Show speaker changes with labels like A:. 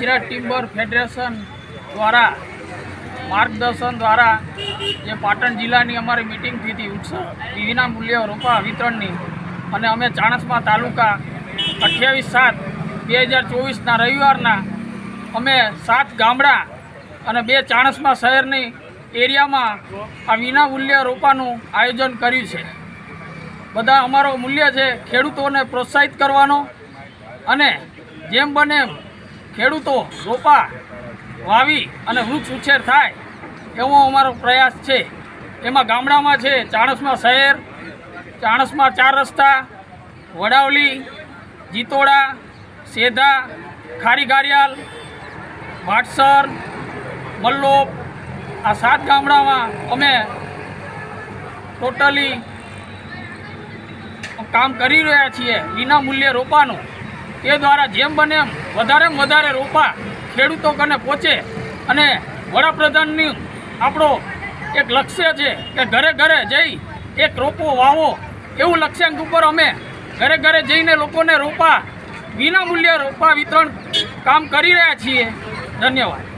A: Gujarat timber federation દ્વારા, માર્ગદર્શન દ્વારા જે પાટણ જિલ્લાની અમારી મિટિંગ થઈ હતી, ઉત્સવ વિના મૂલ્ય રોપા વિતરણની અને અમે ચાણસમા તાલુકા અઠ્યાવીસ સાત બે હજાર ચોવીસના રવિવારના અમે સાત ગામડા અને બે ચાણસમા શહેરની એરિયામાં આ વિના મૂલ્ય રોપાનું આયોજન કર્યું છે. બધા અમારો મૂલ્ય છે ખેડૂતોને પ્રોત્સાહિત કરવાનો અને જેમ બને ખેડૂતો રોપા વાવી અને વૃક્ષ ઉછેર થાય એવો અમારો પ્રયાસ છે. એમાં ગામડામાં છે, ચાણસમાં શહેર, ચાણસમાં ચાર રસ્તા, વડાવલી, જીતોડા, સેધા, ખારી ખારીગારિયાલ ભાટસર મલ્લોપ, આ સાત ગામડામાં અમે ટોટલી કામ કરી રહ્યા છીએ. વિના મૂલ્યે રોપાનું. એ દ્વારા જેમ બને એમ વધારેમાં વધારે રોપા ખેડૂતો કને પહોંચે અને વડાપ્રધાનની આપણો એક લક્ષ્ય છે કે ઘરે ઘરે જઈ એક રોપો વાવો એવું લક્ષ્યાંક ઉપર અમે ઘરે ઘરે જઈને લોકોને રોપા વિના મૂલ્યે રોપા વિતરણ કામ કરી રહ્યા છીએ. ધન્યવાદ.